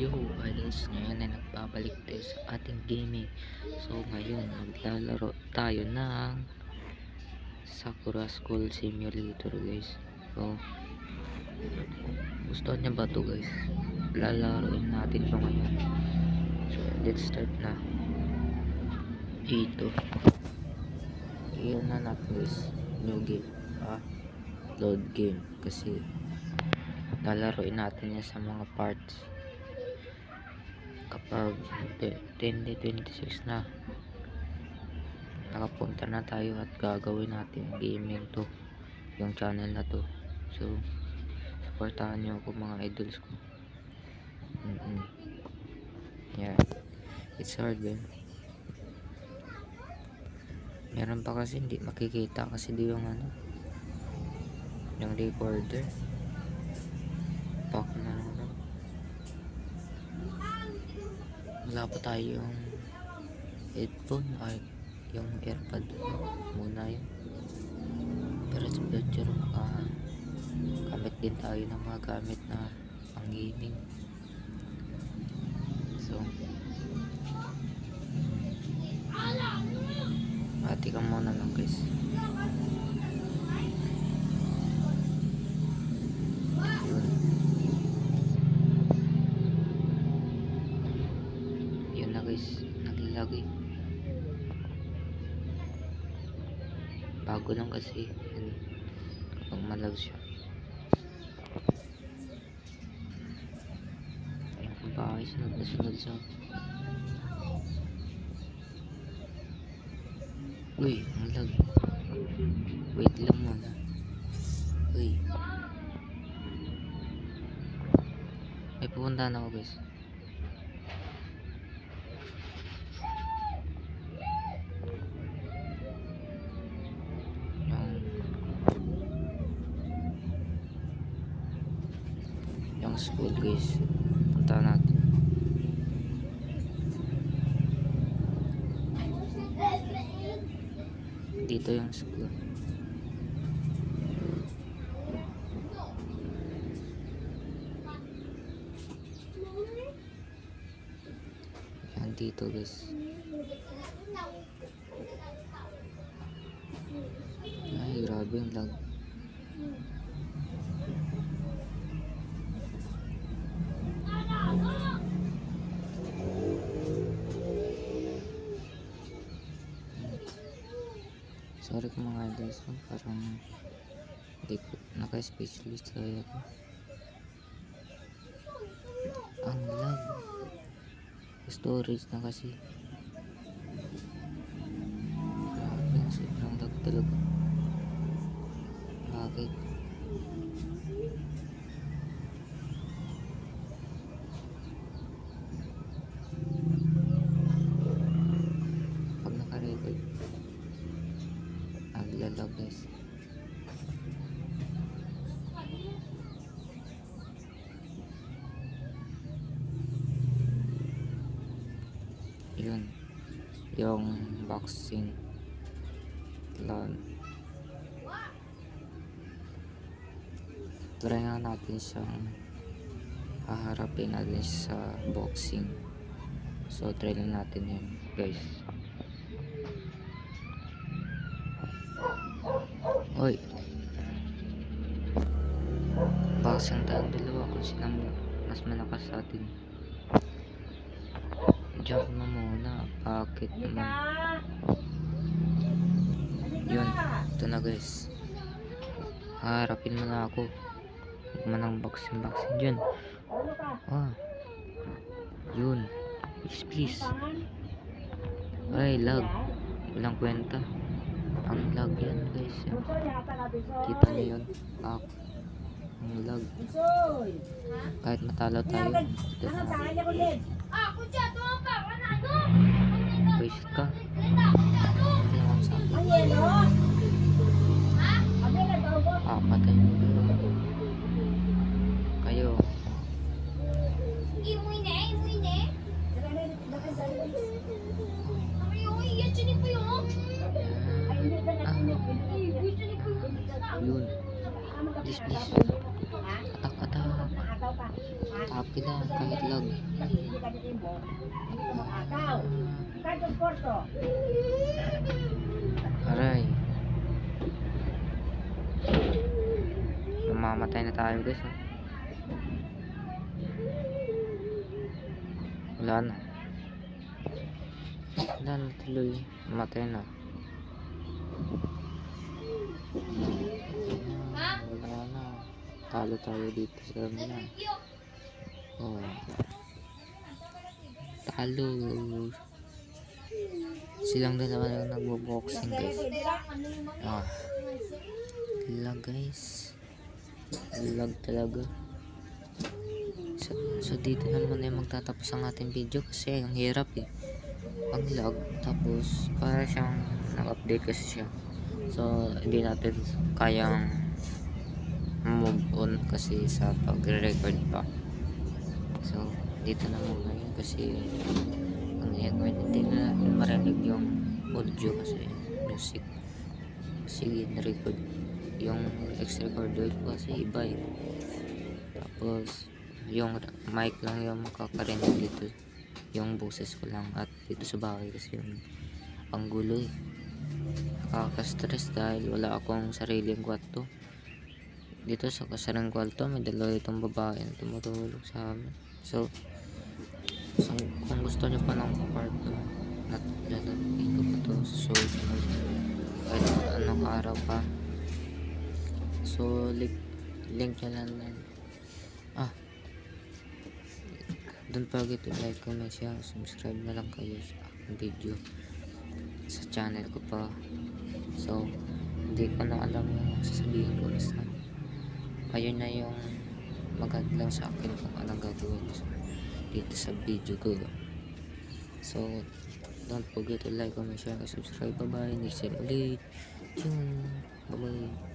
Yo, idols, ngayon ay nagbabalik tayo sa ating gaming. So, ngayon, maglalaro tayo ng Sakura School Simulator, guys. So, gusto niya ba to guys? Lalaroin natin to ngayon. So, let's start na. Ito. Iyan na natin, guys. New game. Ah, load game. Kasi, lalaroin natin yan sa mga parts kapag 2026 na nakapunta na tayo at gagawin natin gaming to yung channel na to. So supportahan nyo ako mga idols ko. Mm -mm. yeah. It's hard man meron pa kasi hindi makikita kasi di yung ano yung recorder pak na lang daw wala pa tayo yung headphone ay yung airpod muna yun. Pero sa future maka gamit din tayo ng mga gamit na pang gaming so pati ka muna lang guys guys. Naglalagay bago lang kasi. Yun, kapag malag siya. Yung bahay sunod na sunod sa uy ang lag. Wait lang muna. Uy. May pupuntahan ako guys yung school guys. Punta natin. Dito yung school. Yan dito guys. Ay grabe yung lag sorry ko mga guys oh, parang hindi ko naka-specialist kaya ako ang lag storage na kasi. Grabe sobrang lag talaga guys yun yung boxing lan try nga natin siyang haharapin natin sa boxing. So try lang natin yun guys Oy. Boxing tayong dalawa kung sinang mas malakas sa atin. Jump mo muna. Bakit naman? Yun. Ito na guys. Harapin mo na ako. Huwag mo nang boxing boxing dyan. Ah. Yun. Please please. Ay lag. Walang kwenta. Ang lag yan guys. Yan. Kita niyo yun. Ah. Ang lag. Kahit matalo tayo. Ito na. Visit ka. Hindi naman sa please. Atak, atak. Okay lang, kahit lag. Aray. Mamamatay na tayo guys. ah. Wala na. Wala na tuloy. Mamatay na. Ha? Wala na. Talo tayo dito sa. Yo. Oh. Talo. Silang dalawa lang nagbo-boxing guys. Ah. Lag guys. Lag talaga. So, so dito na muna yung magtatapos ang ating video kasi ang hirap eh. Ang lag. Tapos para siyang nag-update kasi siya. So hindi natin kayang move on kasi sa pagre-record pa. So dito na muna yun kasi ang i-record hindi na marinig yung audio kasi music. Sige na-record yung extra recorder ko kasi iba eh. Tapos yung mic lang yung makakarinig dito. Yung boses ko lang at dito sa bahay kasi yung ang gulo eh. Nakaka-stress dahil wala akong sariling kwarto dito sa kasarang kwarto may dalawa itong babae na tumutulog sa amin. So, so kung gusto nyo pa ng part 2 at lalagay ko pa to sa susunod kahit anong araw pa. So link link nyo lang lang ah don't forget to like, comment, share, subscribe na lang kayo sa aking video. Sa channel ko pa. So hindi ko na alam yung sasabihin ko basta ayun na yung maganda sa akin kung anong gagawin dito sa video ko. So don't forget to like, comment, share, subscribe. Bye bye next time ulit. Tschung. bye bye